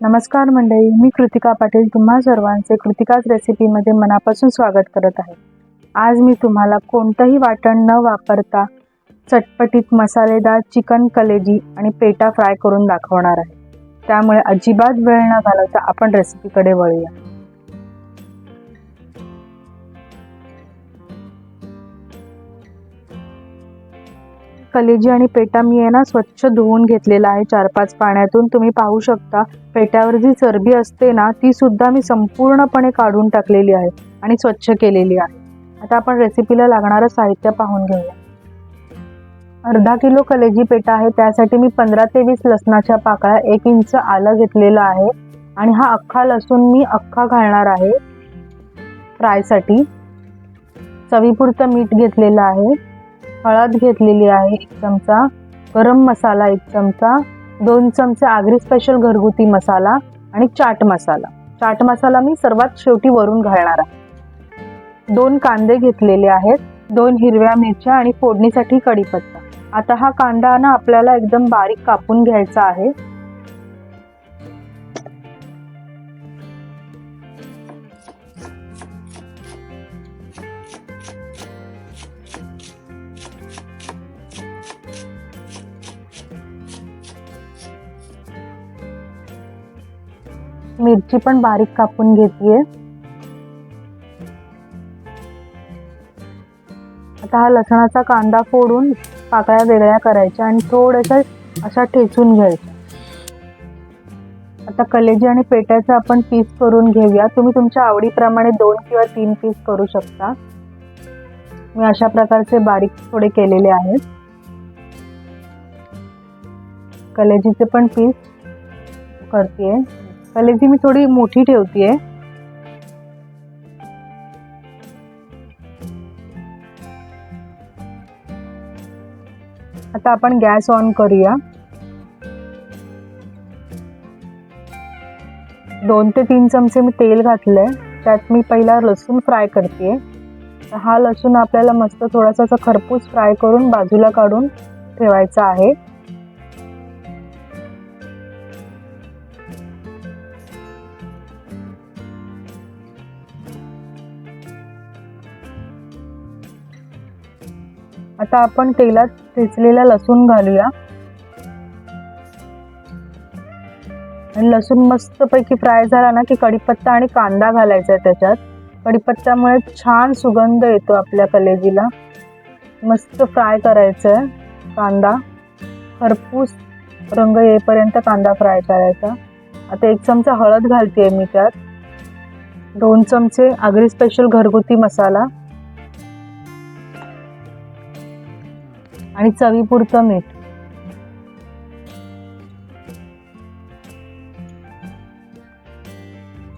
नमस्कार मंडळी मी कृतिका पाटील तुम्हा सर्वांचे कृतिकाच रेसिपीमध्ये मनापासून स्वागत करत आहे. आज मी तुम्हाला कोणतंही वाटण न वापरता चटपटीत मसालेदार चिकन कलेजी आणि पेटा फ्राय करून दाखवणार आहे. त्यामुळे अजिबात वेळ न घालवता आपण रेसिपीकडे वळूया. कलेजी आणि पेटा मी आहे ना स्वच्छ धुवून घेतलेला आहे चार पाच पाण्यातून. तुम्ही पाहू शकता पेट्यावर जी चरबी असते ना ती सुद्धा मी संपूर्णपणे काढून टाकलेली आहे आणि स्वच्छ केलेली आहे. आता आपण रेसिपीला लागणारं साहित्य पाहून घेऊया. अर्धा किलो कलेजी पेटा आहे त्यासाठी मी पंधरा ते वीस लसणाच्या पाकळ्या एक इंच आलं घेतलेलं आहे आणि हा अख्खा लसूण मी अख्खा घालणार आहे फ्रायसाठी चवीपुरतं मीठ घेतलेलं आहे. हळद घेतलेली आहे एक चमचा गरम मसाला एक चमचा दोन चमचे आगरी स्पेशल घरगुती मसाला आणि चाट मसाला. चाट मसाला मी सर्वात शेवटी वरून घालणार आहे. दोन कांदे घेतलेले आहेत दोन हिरव्या मिरच्या आणि फोडणीसाठी कढीपत्ता. आता हा कांदा ना आपल्याला एकदम बारीक कापून घ्यायचा आहे. मिरची पण बारीक कापून घेतलीये आता हा लसणाचा कांदा फोडून पाकळ्या वेगळ्या करायच्या आणि थोड्याशा अशा ठेचून घ्यायच्या आता कलेजी आणि पेट्याचं आपण पीस करून घेऊया. तुम्ही तुमच्या आवडीप्रमाणे दोन किंवा तीन पीस करू शकता. मी अशा प्रकारचे बारीक थोडे केलेले आहेत. कलेजीचे पण पीस करते कलेजी मी थोडी मोठी ठेवते आता आपण गॅस ऑन करूया। दोन ते तीन चमचे मी तेल घातलंय त्यात मी पहिला लसूण फ्राय करते हा लसूण आपल्याला मस्त थोडासा असा खरपूस फ्राय करून बाजूला काढून ठेवायचा आहे. आता आपण तेलात ठेचलेला लसूण घालूया. आणि लसूण मस्तपैकी फ्राय झाला ना की कढीपत्ता आणि कांदा घालायचा आहे त्याच्यात. कढीपत्त्यामुळे छान सुगंध येतो आपल्या कलेजीला. मस्त फ्राय करायचं आहे कांदा. खरपूस रंग येईपर्यंत कांदा फ्राय करायचा. आता एक चमचा हळद घालते मी त्यात. दोन चमचे आगरी स्पेशल घरगुती मसाला. आणि चवीपुरतं मीठ.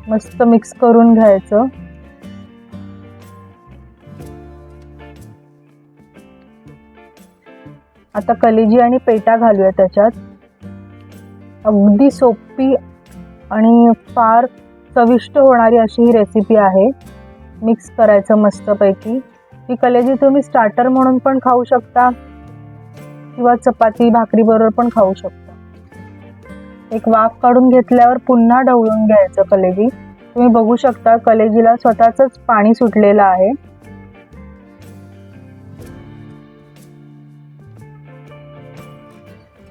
मस्त मिक्स करून घ्यायचं. आता कलेजी आणि पेटा घालूया त्याच्यात. अगदी सोपी आणि फार चविष्ट होणारी अशी ही रेसिपी आहे. मिक्स करायचं मस्तपैकी. ही कलेजी तुम्ही स्टार्टर म्हणून पण खाऊ शकता. किंवा चपाती भाकरी बरोबर पण खाऊ शकता. एक वाफ काढून घेतल्यावर पुन्हा ढवळून घ्यायचं कलेजी. तुम्ही बघू शकता कलेजीला स्वतःच पाणी सुटलेलं आहे.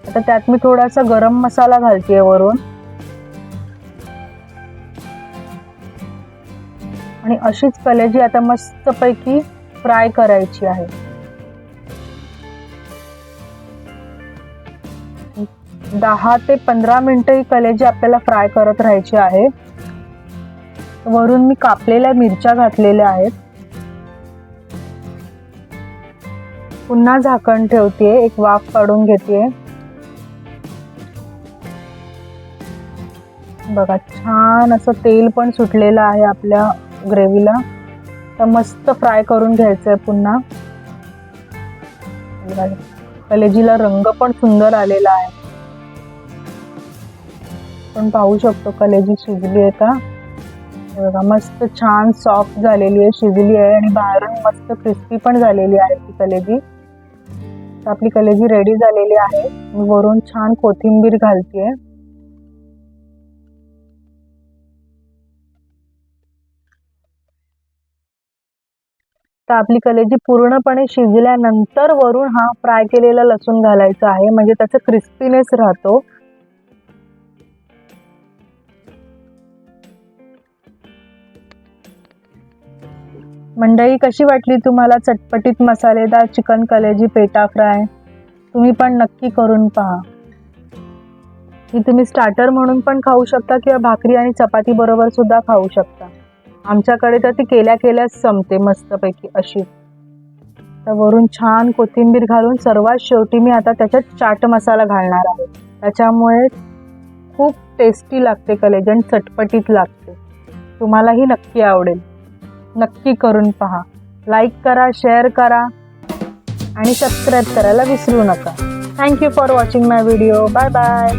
आता त्यात मी थोडासा गरम मसाला घालते वरून. आणि अशीच कलेजी आता मस्तपैकी फ्राय करायची आहे. दहा ते पंधरा मिनिटं ही कलेजी आपल्याला फ्राय करत राहायची आहे. वरून मी कापलेल्या मिरच्या घातलेल्या आहेत. पुन्हा झाकण ठेवते एक वाफ काढून घेते बघा छान असं तेल पण सुटलेलं आहे आपल्या ग्रेव्हीला. तर मस्त फ्राय करून घ्यायचं आहे पुन्हा. कलेजीला रंग पण सुंदर आलेला आहे. आपण पाहू शकतो कलेजी शिजली आहे का? बघा मस्त छान सॉफ्ट झालेली आहे शिजली आहे आणि बाहेरून मस्त क्रिस्पी पण झालेली आहे ती कलेजी. तर आपली कलेजी रेडी झालेली आहे. मी वरून छान कोथिंबीर घालते तर आपली कलेजी पूर्णपणे शिजल्यानंतर वरून हा फ्राय केलेला लसूण घालायचा आहे. म्हणजे त्याचा क्रिस्पीनेस राहतो. मंडई कशी वाटली तुम्हाला चटपटीत मसालेदार चिकन कलेजी पेटा फ्राय? तुम्ही पण नक्की करून पहा. ही तुम्ही स्टार्टर म्हणून पण खाऊ शकता किंवा भाकरी आणि चपाती बरोबर सुद्धा खाऊ शकता. आमच्याकडे तर ती केल्या केल्याच संपते मस्तपैकी अशी. तर वरून छान कोथिंबीर घालून सर्वात शेवटी मी आता त्याच्यात चाट मसाला घालणार आहे. त्याच्यामुळे खूप टेस्टी लागते कलेजन चटपटीत लागते. तुम्हालाही नक्की आवडेल. नक्की करून पहा. लाईक करा शेअर करा आणि सबस्क्राईब करायला विसरू नका. Thank you for watching my video bye bye